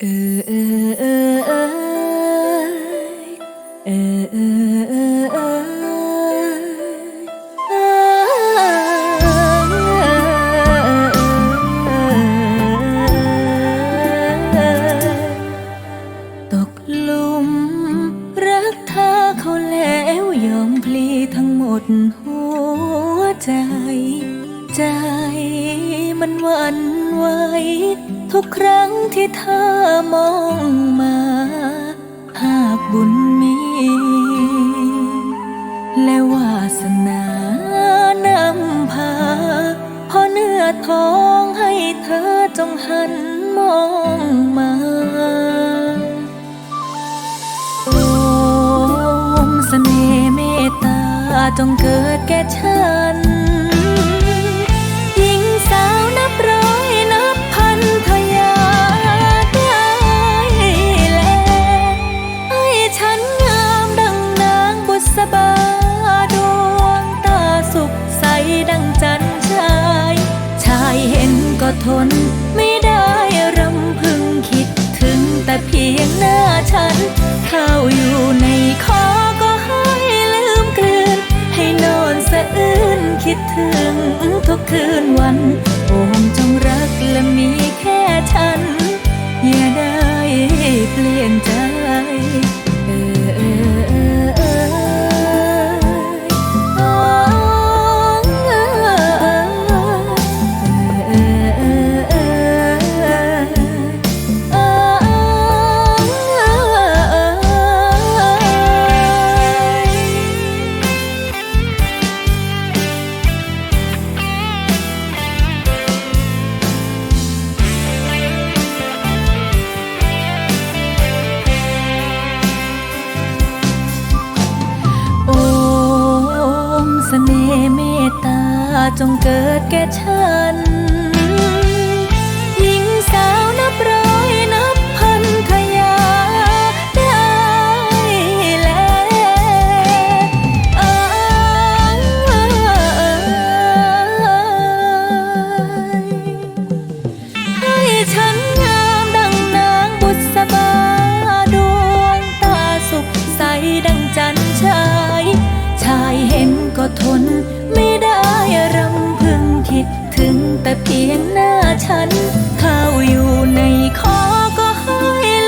เออเออเออเออเออเออเออเออตกหลุมรักเธอเขาแล้วยอมพลีทั้งหมดหัวใจ ใจมันวันไหว ทุกครั้งที่เธอมองมา หากบุญมี และวาสนานำพาพอเนื้อทองให้เธอจงหันมองมาโอมเสน่ห์เมตตาจงเกิดแก่ฉัน ทน ไม่ได้รำพึงคิดถึงแต่เพียงหน้าฉัน เข้าอยู่ในคอก็ให้ลืมกลืน ให้นอนสะอื้นคิดถึงทุกคืนวันโอมจง จงเกิดแก่ฉัน หญิงสาวนับร้อย หน้าฉันเข้าอยู่ในคอก็ให้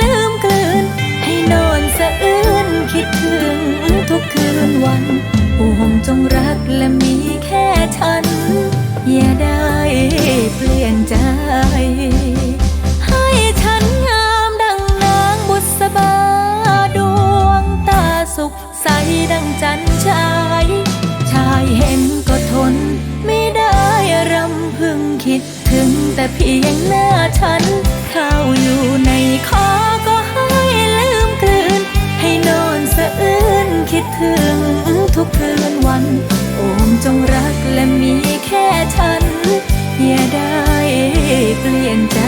ลืมกลืน ให้นอนสะอื้นคิดถึงทุกคืนวันโอมจงรักและมีแค่ฉัน อย่าได้เปลี่ยนใจ ให้ฉันงามดังนางบุษบาดวงตาสุขใสดังจันทร์ชา ถึงแต่เพียงหน้าฉัน เข้าอยู่ในคอก็ให้ลืมกลืน ให้นอนสะอื้นคิดถึงทุกคืนวัน โอมจงรักและมีแค่ฉัน อย่าได้เปลี่ยนใจ